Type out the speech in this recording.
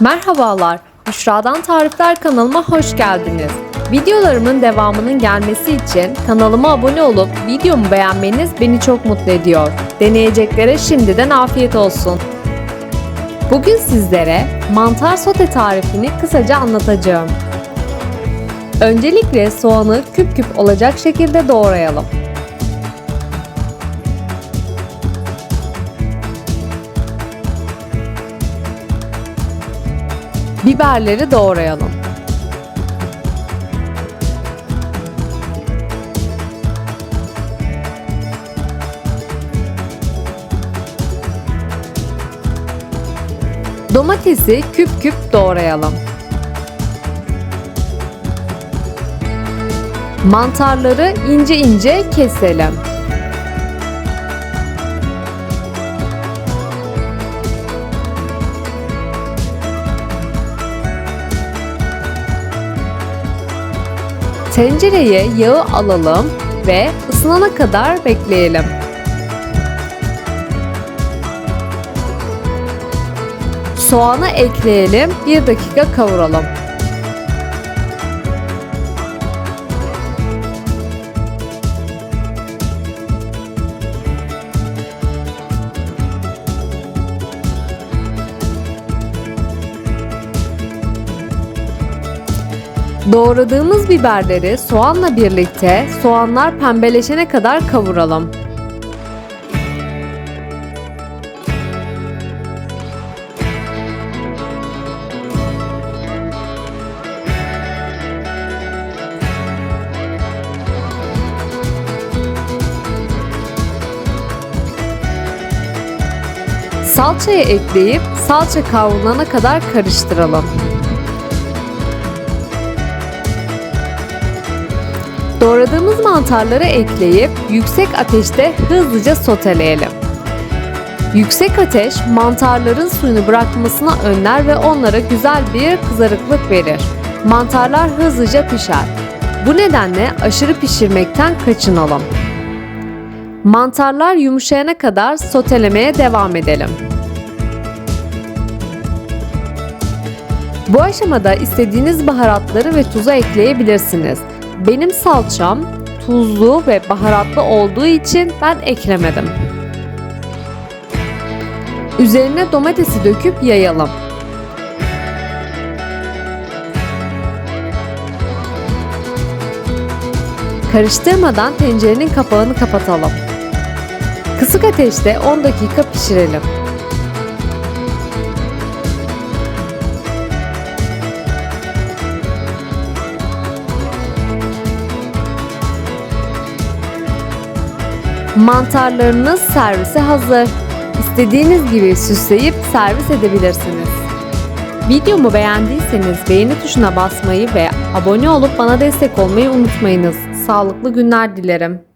Merhabalar, Büşra'dan Tarifler kanalıma hoş geldiniz. Videolarımın devamının gelmesi için kanalıma abone olup videomu beğenmeniz beni çok mutlu ediyor. Deneyeceklere şimdiden afiyet olsun. Bugün sizlere mantar sote tarifini kısaca anlatacağım. Öncelikle soğanı küp küp olacak şekilde doğrayalım. Biberleri doğrayalım. Domatesi küp küp doğrayalım. Mantarları ince ince keselim. Tencereye yağı alalım ve ısınana kadar bekleyelim. Soğanı ekleyelim, 1 dakika kavuralım. Doğradığımız biberleri soğanla birlikte soğanlar pembeleşene kadar kavuralım. Salçayı ekleyip salça kavrulana kadar karıştıralım. Doğradığımız mantarları ekleyip yüksek ateşte hızlıca soteleyelim. Yüksek ateş mantarların suyunu bırakmasına önler ve onlara güzel bir kızarıklık verir. Mantarlar hızlıca pişer. Bu nedenle aşırı pişirmekten kaçınalım. Mantarlar yumuşayana kadar sotelemeye devam edelim. Bu aşamada istediğiniz baharatları ve tuzu ekleyebilirsiniz. Benim salçam tuzlu ve baharatlı olduğu için ben eklemedim. Üzerine domatesi döküp yayalım. Karıştırmadan tencerenin kapağını kapatalım. Kısık ateşte 10 dakika pişirelim. Mantarlarınız servise hazır. İstediğiniz gibi süsleyip servis edebilirsiniz. Videomu beğendiyseniz beğeni tuşuna basmayı ve abone olup bana destek olmayı unutmayınız. Sağlıklı günler dilerim.